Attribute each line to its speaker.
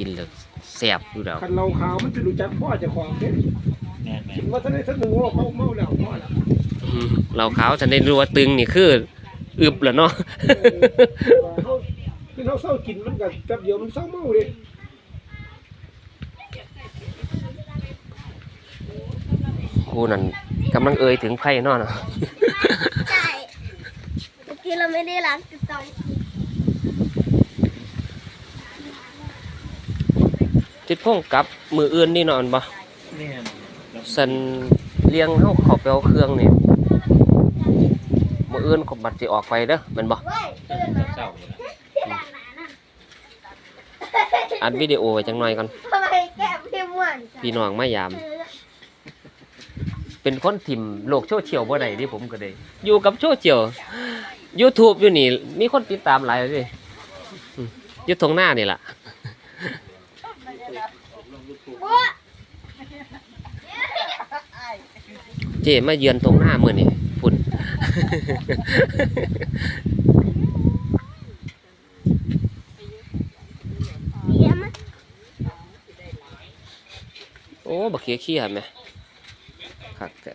Speaker 1: กินแล้วแซ่บอยู่แล้ว
Speaker 2: คันเราขาวมันจะรู้จักพ่อเจะของเด้
Speaker 3: แม่นแม่
Speaker 2: กิ
Speaker 3: น
Speaker 2: นว่าท่านได้ท่านหนึ่งว่าเขาเมาแล้วพ่อแล้ว
Speaker 1: อืมเราขาวฉันได้รู้ว่าตึงนี่คืออึบแล้วเนาะ
Speaker 2: เขาคือเขาเศร้ากินมันกับกับเดียวมันเศร้าเมาเลย
Speaker 1: ครูนั่นกำลังเอ่ยถึงไพ่เนาะเนาะ
Speaker 4: ใช่เมื่อกี้เราไม่ได้ล้างติดตอน
Speaker 1: ติดพงกับมืออื่นนี่นอนบ่
Speaker 3: แม่นแล้ว
Speaker 1: สันเลี้ยงเฮาเขอไปเอาเครื่องนี่มืออื่นก็บัดสิออกไปเด้อแม่นบ่
Speaker 4: เว้ย
Speaker 3: เจ้า
Speaker 4: ตื่นมา
Speaker 3: เจ้าเลย
Speaker 4: ที่ด้านหน้านั่น
Speaker 1: อัดวิดีโอไว้จังหน่อยก่อน
Speaker 4: ทำไมแก้มพี่ม่วนจัง
Speaker 1: พี่น้องมายาม เป็นคนถิ่มโลกโซเชียลบ่ได้ดิผมก็ได้อยู่กับโซเชียล YouTube อยู่นี่ มีคนติดตามหลายเลยอืมอยู่ตรงหน้านี่ล่ะ
Speaker 4: โอ้ย
Speaker 1: เจมาเยือนตรงหน้ามือนี่พุ่นโอ้บักเขียขี้หั่นแหมคักแต่